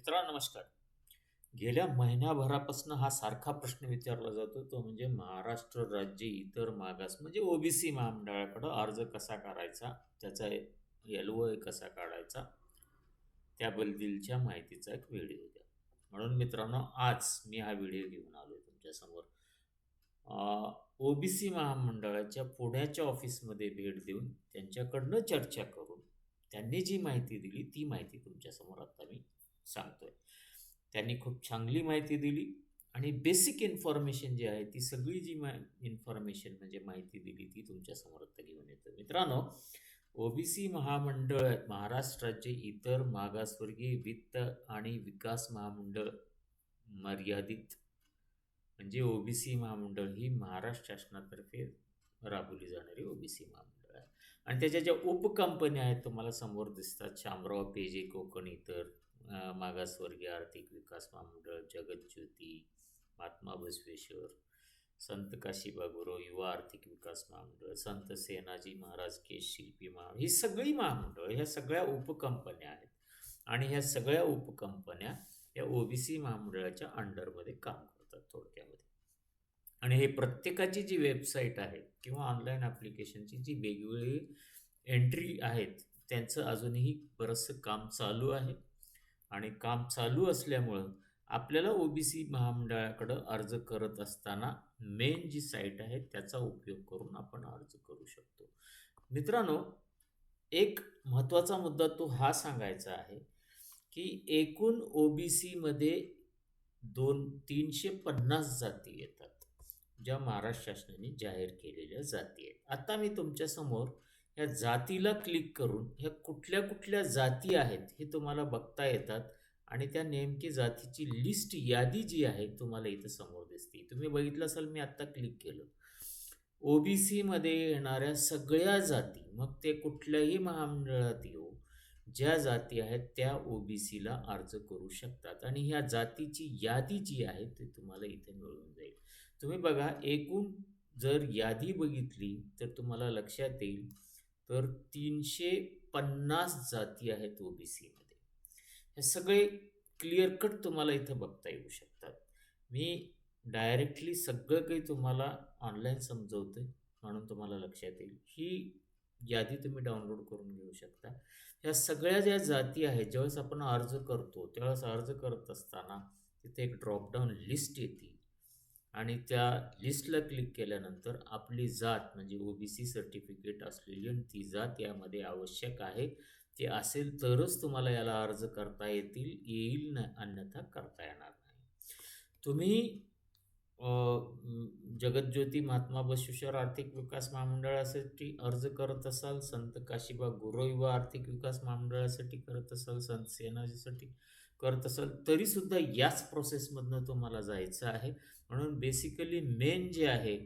मित्रांनो नमस्कार. गेल्या महिनाभरापासून हा सारखा प्रश्न विचारला जातो तो म्हणजे महाराष्ट्र राज्य इतर मागास म्हणजे ओबीसी महामंडळाकडं अर्ज कसा करायचा त्याचा एल ओ कसा काढायचा त्याबद्दलच्या माहितीचा एक व्हिडिओ द्या. म्हणून मित्रांनो आज मी हा व्हिडिओ घेऊन आलो आहे तुमच्यासमोर ओबीसी महामंडळाच्या पुण्याच्या ऑफिसमध्ये भेट देऊन त्यांच्याकडनं चर्चा करून त्यांनी जी माहिती दिली ती माहिती तुमच्यासमोर आता मी सांगतोय. त्यांनी खूप चांगली माहिती दिली आणि बेसिक इन्फॉर्मेशन जी आहे ती सगळी जी मा इन्फॉर्मेशन म्हणजे माहिती दिली ती तुमच्यासमोर आता घेऊन येतो. मित्रांनो ओबीसी महामंडळ महाराष्ट्राचे इतर मागासवर्गीय वित्त आणि विकास महामंडळ मर्यादित म्हणजे ओबीसी महामंडळ ही महाराष्ट्र शासनातर्फे राबवली जाणारी ओबीसी महामंडळ आहे. आणि त्याच्या ज्या उपकंपन्या आहेत तुम्हाला समोर दिसतात शामराव पेजे कोकण इतर मागासवर्गीय आर्थिक विकास महामंडळ जगतज्योती महात्मा बसवेश्वर संत काशीबा गुरु युवा आर्थिक विकास महामंडळ संत सेनाजी महाराज केश शिल्पी महामंडळ ही सगळी महामंडळ ह्या सगळ्या उपकंपन्या आहेत. आणि ह्या सगळ्या उपकंपन्या या ओबीसी महामंडळाच्या अंडरमध्ये काम करतात थोडक्यामध्ये. आणि हे प्रत्येकाची जी वेबसाईट आहे किंवा ऑनलाईन ॲप्लिकेशनची जी वेगवेगळी एंट्री आहेत त्यांचं अजूनही बरंचसं काम चालू आहे. आणि काम चालू असल्यामुळं आपल्याला ओबीसी महामंडळाकडं अर्ज करत असताना मेन जी साईट आहे त्याचा उपयोग करून आपण अर्ज करू शकतो. मित्रांनो एक महत्त्वाचा मुद्दा तो हा सांगायचा आहे की एकूण ओबीसीमध्ये दोन तीनशे पन्नास जाती येतात ज्या महाराष्ट्र शासनाने जाहीर केलेल्या जाती आहेत. आता मी तुमच्यासमोर या जातीला क्लिक करून ह्या कुठल्या कुठल्या जाती आहेत हे तुम्हाला बघता येतात. आणि त्या नेमकी जातीची लिस्ट यादी जी आहे तुम्हाला इथं समोर दिसते. तुम्ही बघितलं असाल मी आत्ता क्लिक केलं. ओबीसीमध्ये येणाऱ्या सगळ्या जाती मग ते कुठल्याही महामंडळात येऊ ज्या जाती आहेत त्या ओबीसीला अर्ज करू शकतात. आणि ह्या जातीची यादी जी आहे ती तुम्हाला इथे मिळून जाईल. तुम्ही बघा एकूण जर यादी बघितली तर तुम्हाला लक्षात येईल तर तीनशे पन्नास जाती आहेत ओबीसीमध्ये. हे सगळे क्लिअर कट तुम्हाला इथं बघता येऊ शकतात. मी डायरेक्टली सगळं काही तुम्हाला ऑनलाईन समजवते म्हणून तुम्हाला लक्षात येईल. ही यादी तुम्ही डाउनलोड करून घेऊ शकता. ह्या सगळ्या ज्या जाती आहेत ज्यावेळेस आपण अर्ज करतो त्यावेळेस अर्ज करत असताना तिथे एक ड्रॉपडाऊन लिस्ट येते. आणि त्या लिस्टला क्लिक केल्यानंतर आपली जात म्हणजे ओ बी सी सर्टिफिकेट असलेली आणि ती जात यामध्ये आवश्यक आहे. ते असेल तरच तुम्हाला याला अर्ज करता येतील येईल न अन्यथा करता येणार नाही. तुम्ही जगतज्योती महात्मा बसवेश्वर आर्थिक विकास महामंडळासाठी अर्ज करत असाल संत काशीबा गुरु आर्थिक विकास महामंडळासाठी करत असाल संत सेनाजीसाठी करत असाल तरीसुद्धा याच प्रोसेसमधनं तुम्हाला जायचं आहे. म्हणून बेसिकली मेन जे आहे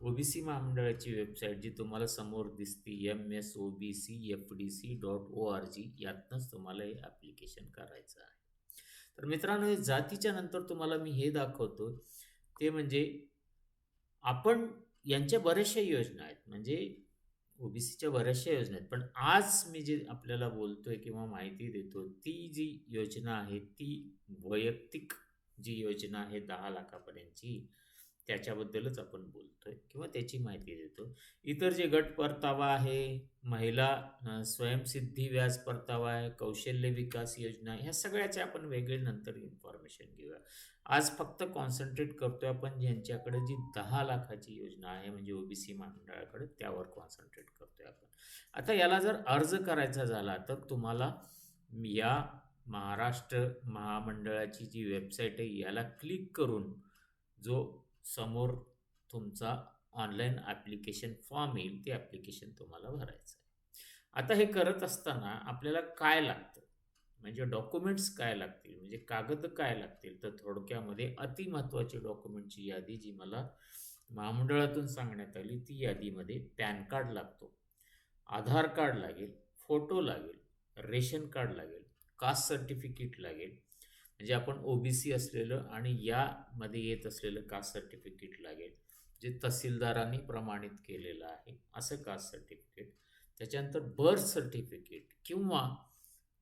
ओबीसी महामंडळाची वेबसाईट जी तुम्हाला समोर दिसते M S O B C F D C dot O R G यातनंच तुम्हाला हे ॲप्लिकेशन करायचं आहे. तर मित्रांनो जातीच्या नंतर तुम्हाला मी हे दाखवतो. ते म्हणजे आपण यांच्या बऱ्याचशा योजना आहेत. म्हणजे ओबीसीच्या बऱ्याचशा योजना आहेत. पण आज मी जे आपल्याला बोलतोय किंवा माहिती देतो ती जी योजना आहे ती वैयक्तिक जी योजना आहे दहा लाखापर्यंतची त्याच्याबद्दलच आपण बोलतोय किंवा त्याची माहिती देतो. इतर जे गट परतावा आहे महिला स्वयंसिद्धी व्याज परतावा आहे कौशल्य विकास योजना ह्या सगळ्याचे आपण वेगळे नंतर इन्फॉर्मेशन घेऊया. आज फक्त कॉन्सन्ट्रेट करतोय आपण ज्यांच्याकडे जी दहा लाखाची योजना आहे म्हणजे ओबीसी मंडळाकडे त्यावर कॉन्सन्ट्रेट करतोय आपण. आता याला जर अर्ज करायचा झाला तर तुम्हाला या महाराष्ट्र महामंडळाची जी वेबसाईट आहे याला क्लिक करून जो समोर तुमचा ऑनलाईन ॲप्लिकेशन फॉर्म येईल ते ॲप्लिकेशन तुम्हाला भरायचं आहे. आता हे करत असताना आपल्याला काय लागतं? म्हणजे डॉक्युमेंट्स काय लागतील? म्हणजे कागद काय लागतील? तर थोडक्यामध्ये अतिमहत्त्वाची डॉक्युमेंटची यादी जी मला महामंडळातून सांगण्यात आली ती यादीमध्ये पॅन कार्ड लागतो. आधार कार्ड लागेल फोटो लागेल रेशन कार्ड लागेल कास्ट सर्टिफिकेट लागेल. म्हणजे आपण ओबीसी असलेलं आणि यामध्ये येत असलेलं कास्ट सर्टिफिकेट लागेल जे तहसीलदारांनी प्रमाणित केलेलं आहे असं कास्ट सर्टिफिकेट. त्याच्यानंतर बर्थ सर्टिफिकेट किंवा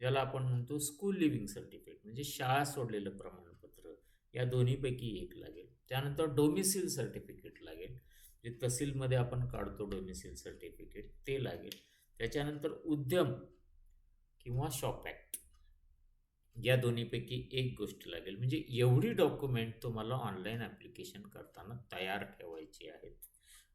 ज्याला आपण म्हणतो स्कूल लिव्हिंग सर्टिफिकेट म्हणजे शाळा सोडलेलं प्रमाणपत्र या दोन्हीपैकी एक लागेल. त्यानंतर डोमिसिल सर्टिफिकेट लागेल जे तहसीलमध्ये आपण काढतो डोमिसिल सर्टिफिकेट ते लागेल. त्याच्यानंतर उद्यम किंवा शॉप ॲक्ट. या दोन्हीपैकी एक गोष्ट लागेल. म्हणजे एवढी डॉक्युमेंट तुम्हाला ऑनलाईन ॲप्लिकेशन करताना तयार ठेवायची आहेत.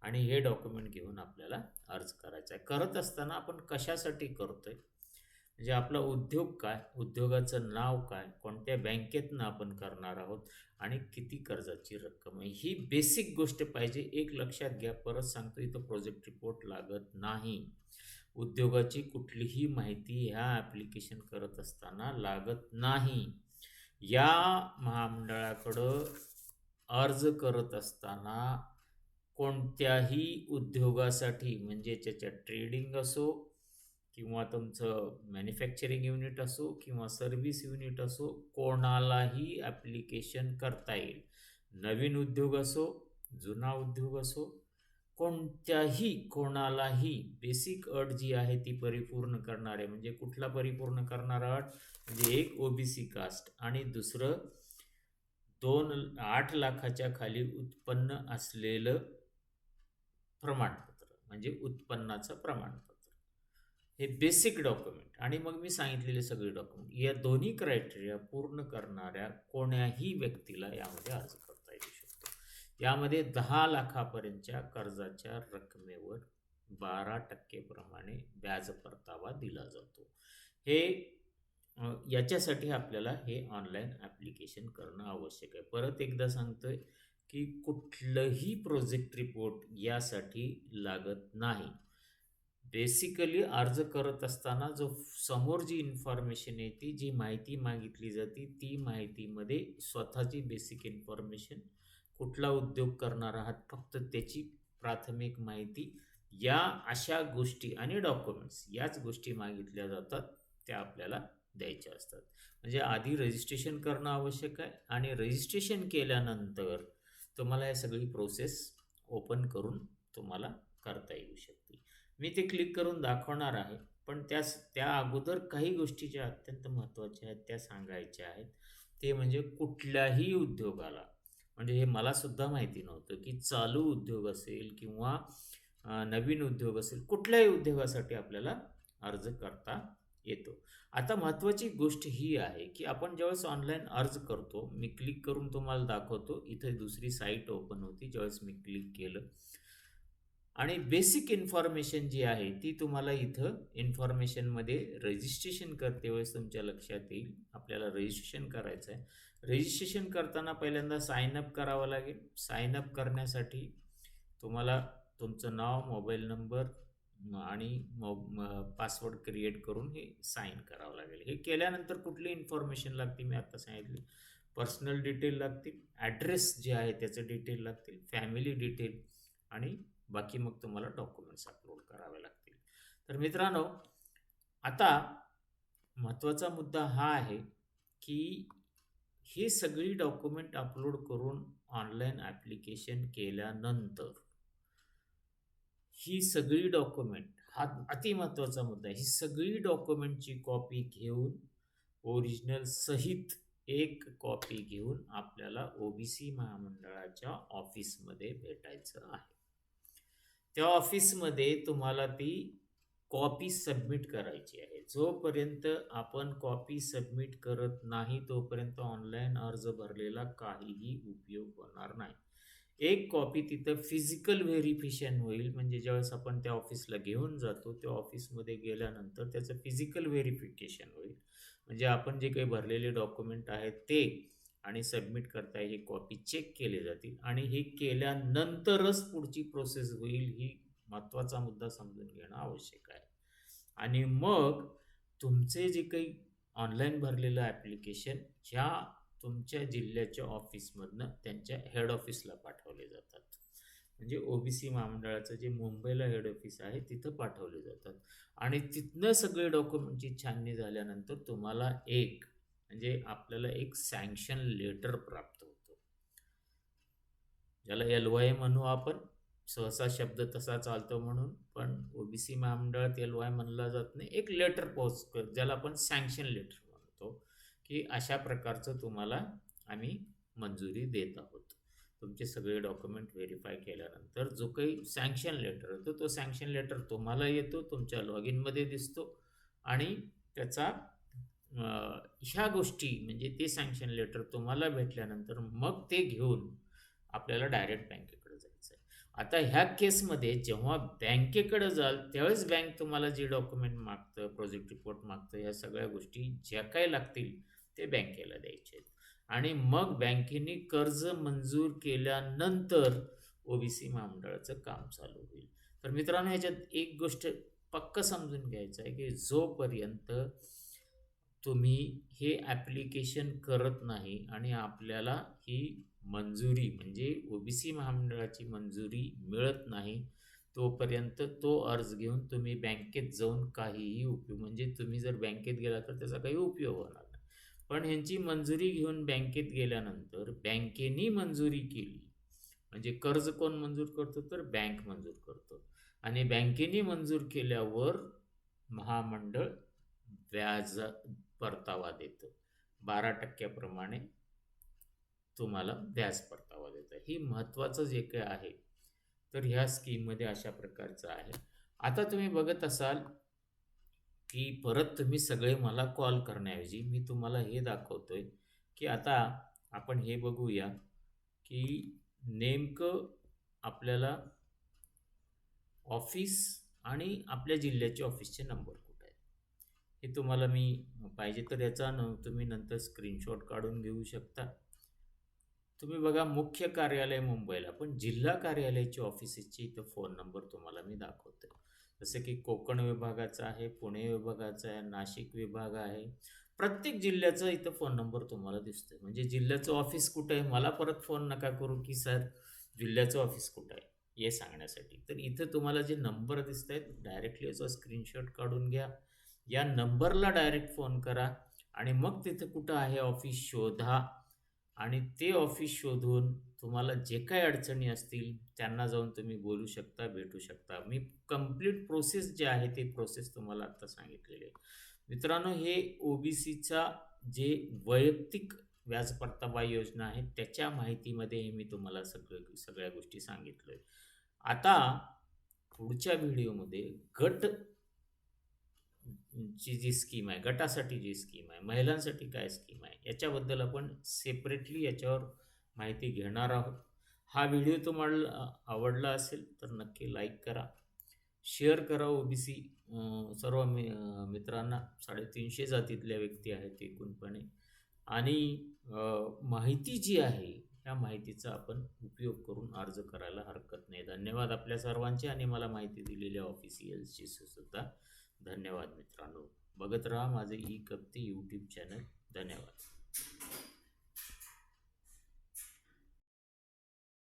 आणि हे डॉक्युमेंट घेऊन आपल्याला अर्ज करायचा आहे. करत असताना आपण कशासाठी करतो आहे म्हणजे आपला उद्योग काय? उद्योगाचं नाव काय? कोणत्या बँकेतनं आपण करणार आहोत? आणि किती कर्जाची रक्कम आहे? ही बेसिक गोष्ट पाहिजे. एक लक्षात घ्या. परत सांगतो इथं प्रोजेक्ट रिपोर्ट लागत नाही. उद्योगाची कुठलीही माहिती ह्या ॲप्लिकेशन करत असताना लागत नाही. या महामंडळाकडं अर्ज करत असताना कोणत्याही उद्योगासाठी म्हणजे त्याच्यात ट्रेडिंग असो किंवा तुमचं मॅन्युफॅक्चरिंग युनिट असो किंवा सर्व्हिस युनिट असो कोणालाही ॲप्लिकेशन करता येईल. नवीन उद्योग असो जुना उद्योग असो कोणत्याही कोणालाही बेसिक अट जी आहे ती परिपूर्ण करणारे म्हणजे कुठला परिपूर्ण करणारा अट? म्हणजे एक ओ बी सी कास्ट आणि दुसरं दोन आठ लाखाच्या खाली उत्पन्न असलेलं प्रमाणपत्र म्हणजे उत्पन्नाचं प्रमाणपत्र. हे बेसिक डॉक्युमेंट आणि मग मी सांगितलेले सगळे डॉक्युमेंट या दोन्ही क्रायटेरिया पूर्ण करणाऱ्या कोण्याही व्यक्तीला यामध्ये अर्ज करता यामध्ये दहा लाखापर्यंतच्या कर्जाच्या रकमेवर बारा टक्केप्रमाणे व्याज परतावा दिला जातो. हे याच्यासाठी आपल्याला हे ऑनलाईन ॲप्लिकेशन करणं आवश्यक आहे. परत एकदा सांगतोय की कुठलंही प्रोजेक्ट रिपोर्ट यासाठी लागत नाही. बेसिकली अर्ज करत असताना जो समोर जी इन्फॉर्मेशन येते जी माहिती मागितली जाते ती माहितीमध्ये स्वतःची बेसिक इन्फॉर्मेशन कुठला उद्योग करणार आहात फक्त त्याची प्राथमिक माहिती या अशा गोष्टी आणि डॉक्युमेंट्स याच गोष्टी मागितल्या जातात त्या आपल्याला द्यायच्या असतात. म्हणजे आधी रजिस्ट्रेशन करणं आवश्यक आहे आणि रजिस्ट्रेशन केल्यानंतर तुम्हाला या सगळी प्रोसेस ओपन करून तुम्हाला करता येऊ शकते. मी ते क्लिक करून दाखवणार आहे पण त्या त्या अगोदर काही गोष्टी ज्या अत्यंत महत्त्वाच्या आहेत त्या सांगायच्या आहेत. ते म्हणजे कुठल्याही उद्योगाला म्हणजे हे मलासुद्धा माहिती नव्हतं की चालू उद्योग असेल किंवा नवीन उद्योग असेल कुठल्याही उद्योगासाठी आपल्याला अर्ज करता येतो. आता महत्त्वाची गोष्ट ही आहे की आपण ज्यावेळेस ऑनलाईन अर्ज करतो मी क्लिक करून तुम्हाला दाखवतो इथे दुसरी साईट ओपन होती ज्यावेळेस मी क्लिक केलं. आणि बेसिक इन्फॉर्मेशन जी आहे ती तुम्हाला इथं इन्फॉर्मेशनमध्ये रजिस्ट्रेशन करते वेळेस तुमच्या लक्षात येईल. आपल्याला रजिस्ट्रेशन करायचं आहे. रजिस्ट्रेशन करताना पहिल्यांदा साईनअप करावं लागेल. साईनअप करण्यासाठी तुम्हाला तुमचं नाव मोबाईल नंबर आणि मो पासवर्ड क्रिएट करून हे साईन करावं लागेल. हे केल्यानंतर कुठली इन्फॉर्मेशन लागते मी आत्ता सांगितली. पर्सनल डिटेल लागतील. ॲड्रेस जे आहे त्याचं डिटेल लागतील. फॅमिली डिटेल आणि बाकी मग तुम्हाला डॉक्युमेंट्स अपलोड करावे लागतील. तर मित्रांनो आता महत्त्वाचा मुद्दा हा आहे की ही सगळी डॉक्युमेंट अपलोड करून ऑनलाईन ॲप्लिकेशन केल्यानंतर ही सगळी डॉक्युमेंट हा अतिमहत्त्वाचा मुद्दा आहे ही सगळी डॉक्युमेंटची कॉपी घेऊन ओरिजिनल सहित एक कॉपी घेऊन आपल्याला ओ बी सी महामंडळाच्या ऑफिसमध्ये भेटायचं आहे. त्या ऑफिसमध्ये तुम्हाला ती कॉपी सबमिट करायची आहे. जोपर्यंत आपण कॉपी सबमिट करत नाही तोपर्यंत ऑनलाईन अर्ज भरलेला काहीही उपयोग होणार नाही. एक कॉपी तिथं फिजिकल व्हेरिफिकेशन होईल म्हणजे ज्यावेळेस आपण त्या ऑफिसला घेऊन जातो त्या ऑफिसमध्ये गेल्यानंतर त्याचं फिजिकल व्हेरिफिकेशन होईल. म्हणजे आपण जे काही भरलेले डॉक्युमेंट आहेत ते आणि सबमिट करता ही कॉपी चेक केले जातील आणि हे केल्यानंतरच पुढची प्रोसेस होईल ही महत्त्वाचा मुद्दा समजून घेणं आवश्यक आहे. आणि मग तुमचे जे काही ऑनलाईन भरलेलं ॲप्लिकेशन ज्या तुमच्या जिल्ह्याच्या ऑफिसमधनं त्यांच्या हेड ऑफिसला पाठवले जातात. म्हणजे ओ बी सी महामंडळाचं जे मुंबईला हेड ऑफिस आहे तिथं पाठवले जातात. आणि तिथनं सगळे डॉक्युमेंटची छाननी झाल्यानंतर तुम्हाला एक म्हणजे आपल्याला एक सँक्शन लेटर प्राप्त होतो. ज्याला एल वाय म्हणू आपण सहसा शब्द तसा चालतो म्हणून पण ओ बी सी महामंडळात एल वाय म्हणला जात नाही. एक लेटर पोस्ट ज्याला आपण सँक्शन लेटर म्हणतो की अशा प्रकारचं तुम्हाला आम्ही मंजुरी देत आहोत. तुमचे सगळे डॉक्युमेंट व्हेरीफाय केल्यानंतर जो काही सँक्शन लेटर येतो तो सँक्शन लेटर तुम्हाला येतो तुमच्या लॉग इनमध्ये दिसतो आणि त्याचा ह्या गोष्टी म्हणजे ते सँक्शन लेटर तुम्हाला भेटल्यानंतर मग ते घेऊन आपल्याला डायरेक्ट बँकेकडे जायचं आहे आता ह्या केसमध्ये जेव्हा बँकेकडे जाल त्यावेळेस बँक तुम्हाला जे डॉक्युमेंट मागतं प्रोजेक्ट रिपोर्ट मागतं या सगळ्या गोष्टी ज्या काही लागतील ते बँकेला द्यायचे आहेत. आणि मग बँकेने कर्ज मंजूर केल्यानंतर ओबीसी महामंडळाचं काम चालू होईल. तर मित्रांनो ह्याच्यात एक गोष्ट पक्क समजून घ्यायचं आहे की जोपर्यंत तुम्ही हे ॲप्लिकेशन करत नाही आणि आपल्याला ही मंजुरी म्हणजे ओ बी सी महामंडळाची मंजुरी मिळत नाही तोपर्यंत तो अर्ज घेऊन तुम्ही बँकेत जाऊन काहीही उपयोग म्हणजे तुम्ही जर बँकेत गेला तर त्याचा काही उपयोग होणार नाही. पण ह्यांची मंजुरी घेऊन बँकेत गेल्यानंतर बँकेनी मंजुरी केली म्हणजे कर्ज कोण मंजूर करतो तर बँक मंजूर करतो. आणि बँकेने मंजूर केल्यावर महामंडळ व्याज परतावा देतं. बारा टक्क्याप्रमाणे तुम्हाला व्याज परतावा देतं. ही महत्त्वाचं जे काही आहे तर ह्या स्कीममध्ये अशा प्रकारचं आहे. आता तुम्ही बघत असाल की परत तुम्ही सगळे मला कॉल करण्याऐवजी मी तुम्हाला हे दाखवतोय की आता आपण हे बघूया की नेमकं आपल्याला ऑफिस आणि आपल्या जिल्ह्याचे ऑफिसचे नंबर कुठे? हे तुम्हाला मी पाहिजे तर याचा न तुम्ही नंतर स्क्रीनशॉट काढून घेऊ शकता. तुम्ही बघा मुख्य कार्यालय मुंबईला पण जिल्हा कार्यालयाची ऑफिसेसची इथं फोन नंबर तुम्हाला मी दाखवतो. जसं की कोकण विभागाचा आहे पुणे विभागाचा आहे नाशिक विभाग आहे. प्रत्येक जिल्ह्याचा इथं फोन नंबर तुम्हाला दिसतोय. म्हणजे जिल्ह्याचं ऑफिस कुठं आहे? मला परत फोन नका करू की सर जिल्ह्याचं ऑफिस कुठं आहे? हे सांगण्यासाठी. तर इथं तुम्हाला जे नंबर दिसत आहेत डायरेक्टली याचा स्क्रीनशॉट काढून घ्या. या नंबरला डायरेक्ट फोन करा आणि मग तिथं कुठं आहे ऑफिस शोधा आणि ते ऑफिस शोधून तुम्हाला जे काही अडचणी असतील त्यांना जाऊन तुम्ही बोलू शकता भेटू शकता. मी कंप्लीट प्रोसेस जे आहे ते प्रोसेस तुम्हाला आत्ता सांगितलेली आहे. मित्रांनो हे ओ बी सीचा जे वैयक्तिक व्याज परतावा योजना आहे त्याच्या माहितीमध्ये मी तुम्हाला सगळं सगळ्या गोष्टी सांगितलं आहे आता पुढच्या व्हिडिओमध्ये गट ची जी स्कीम आहे गटासाठी जी स्कीम आहे महिलांसाठी काय स्कीम आहे याच्याबद्दल आपण सेपरेटली याच्यावर माहिती घेणार आहोत. हा व्हिडिओ तुम्हाला आवडला असेल तर नक्की लाईक करा शेअर करा ओ बी सी सर्व मि मित्रांना. साडेतीनशे जातीतल्या व्यक्ती आहेत एकूणपणे. आणि माहिती जी आहे ह्या माहितीचा आपण उपयोग करून अर्ज करायला हरकत नाही. धन्यवाद आपल्या सर्वांचे आणि मला माहिती दिलेल्या ऑफिशियल्सची सुद्धा. धन्यवाद मित्रांनो. बघत राहा माझे ई कप्ती यूट्यूब चॅनल धन्यवाद.